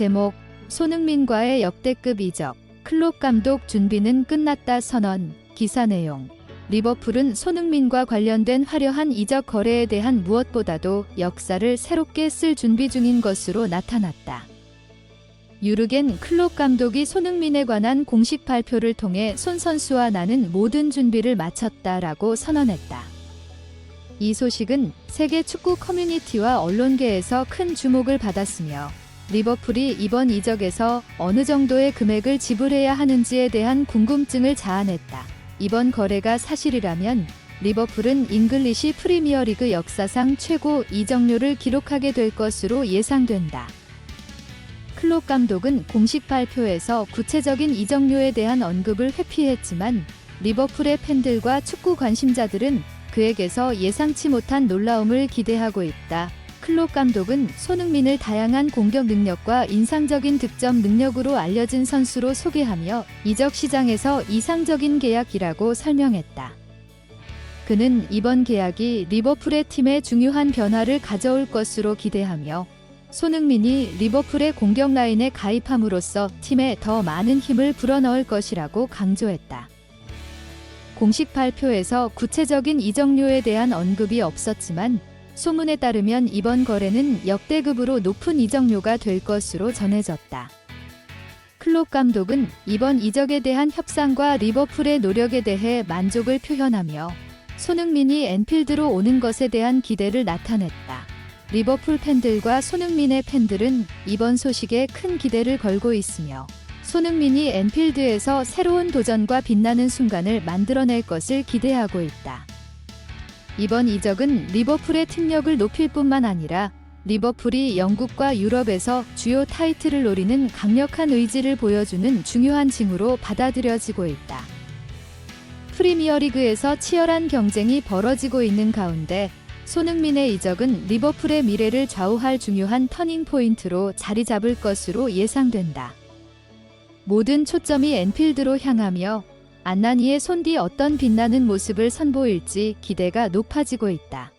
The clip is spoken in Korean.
제목 손흥민과의 역대급 이적 클롭 감독 준비는 끝났다 선언 기사 내용 리버풀은 손흥민과 관련된 화려한 이적 거래에 대한 무엇보다도 역사를 새롭게 쓸 준비 중인 것으로 나타났다. 유르겐 클롭 감독이 손흥민에 관한 공식 발표를 통해 손 선수와 나는 모든 준비를 마쳤다라고 선언했다. 이 소식은 세계 축구 커뮤니티와 언론계에서 큰 주목을 받았으며 리버풀이 이번 이적에서 어느 정도의 금액을 지불해야 하는지에 대한 궁금증을 자아냈다. 이번 거래가 사실이라면 리버풀은 잉글리시 프리미어리그 역사상 최고 이적료를 기록하게 될 것으로 예상된다. 클롭 감독은 공식 발표에서 구체적인 이적료에 대한 언급을 회피했지만 리버풀의 팬들과 축구 관심자들은 그에게서 예상치 못한 놀라움을 기대하고 있다. 클롭 감독은 손흥민을 다양한 공격 능력과 인상적인 득점 능력으로 알려진 선수로 소개하며 이적 시장에서 이상적인 계약이라고 설명했다. 그는 이번 계약이 리버풀의 팀에 중요한 변화를 가져올 것으로 기대하며 손흥민이 리버풀의 공격 라인에 가입함으로써 팀에 더 많은 힘을 불어넣을 것이라고 강조했다. 공식 발표에서 구체적인 이적료에 대한 언급이 없었지만 소문에 따르면 이번 거래는 역대급으로 높은 이적료가 될 것으로 전해졌다. 클롭 감독은 이번 이적에 대한 협상과 리버풀의 노력에 대해 만족을 표현하며 손흥민이 엔필드로 오는 것에 대한 기대를 나타냈다. 리버풀 팬들과 손흥민의 팬들은 이번 소식에 큰 기대를 걸고 있으며 손흥민이 엔필드에서 새로운 도전과 빛나는 순간을 만들어낼 것을 기대하고 있다. 이번 이적은 리버풀의 팀력을 높일 뿐만 아니라 리버풀이 영국과 유럽에서 주요 타이틀을 노리는 강력한 의지를 보여주는 중요한 징후로 받아들여지고 있다. 프리미어리그에서 치열한 경쟁이 벌어지고 있는 가운데 손흥민의 이적은 리버풀의 미래를 좌우할 중요한 터닝 포인트로 자리 잡을 것으로 예상된다. 모든 초점이 엔필드로 향하며 안나니의 손뒤 어떤 빛나는 모습을 선보일지 기대가 높아지고 있다.